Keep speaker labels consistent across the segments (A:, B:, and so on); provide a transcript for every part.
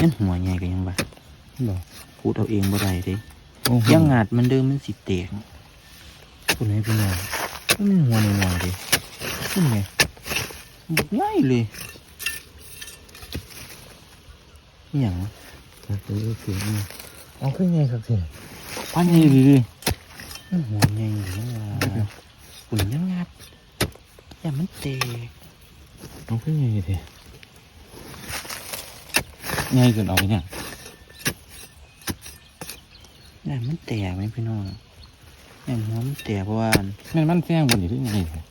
A: นั่นหัวใหญ่ก็ยังบ่า
B: บ่
A: พูดเอาเองบ่ได้เด้
B: โอ้โห
A: ยังงาดมันเดิมมันสิเตกคุณให้พี่น้องมันหัวหน่อยๆเด้ขึ้นไงบุกง่ายเลยอหย่างวะ
B: ครับเออเสียงนี่เอาขึ้นไงครับเสียง
A: พันใหญ่ดีมันหัวใหญ่อยู่นะว่าคุณยังงัดอย่ามันเตก
B: เอาขึ้นไงเถอะ ง่ายเกินเอาไปเนี่ย
A: อย่ามันแตกไหมพี่น้องอย่างหัวมันแตกเพราะว่า
B: แม่นมันแซงบนอยู่ที่ไงเถอะ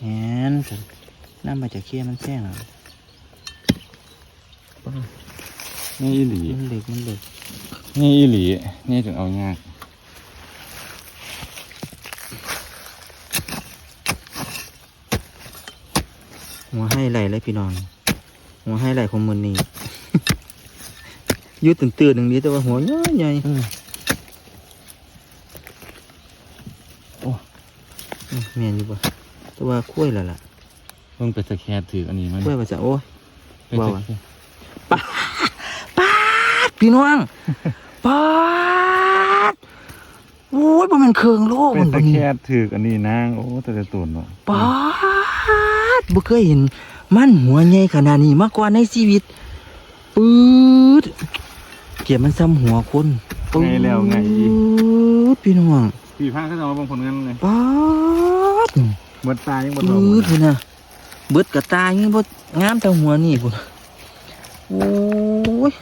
A: แหนผมน้ำมาจากเคี้ยมันแซงอะ
B: ง่ายอีหลี
A: มันเหล็กมันเหล็ก
B: ง่ายอีหลีง่ายจนเอายาก
A: หัวให้ไหลเลยพี่น้องหัวให้ไหลของมันนี่อ ยืดตื่นตื่นหนึ่งนี้แต่ว่าหัวใหญ่ใหญ่
B: อืม
A: อืมแม่นอยู่ปะแต่ว่าคุ้ยและล่ะ
B: เพิ่งไปสแครถืออันนี้มัน
A: คุ้ยภาษาโอ้ย
B: ไป
A: ว่า
B: ส
A: วะ
B: แคร
A: ปาดพี่น้องปาดโอ้ยบ่แมันเครื่องโลก
B: เป็
A: มันน
B: ส
A: บ่
B: แค
A: นี่
B: รถืออันนี้นางโอ้แต่จะตุนเนาะ
A: ปาดบ่เคยเห็น มันหัวใหญ่ขนาดนี้มาก่อนในชีวิตปื๊ด เกียบมันซ้ำหัวคนปื๊ด
B: ไงแล้วไงอี
A: พี่น้อง
B: พี่พาเขาจะมาบางคนงั้นเลย
A: ปาด
B: หมดตายยังหมด
A: ปื๊
B: เรา
A: ดพุ่นน่ะเบิดกระตายยังบ่งามแต่หัวนี่พุ่นโอ้ย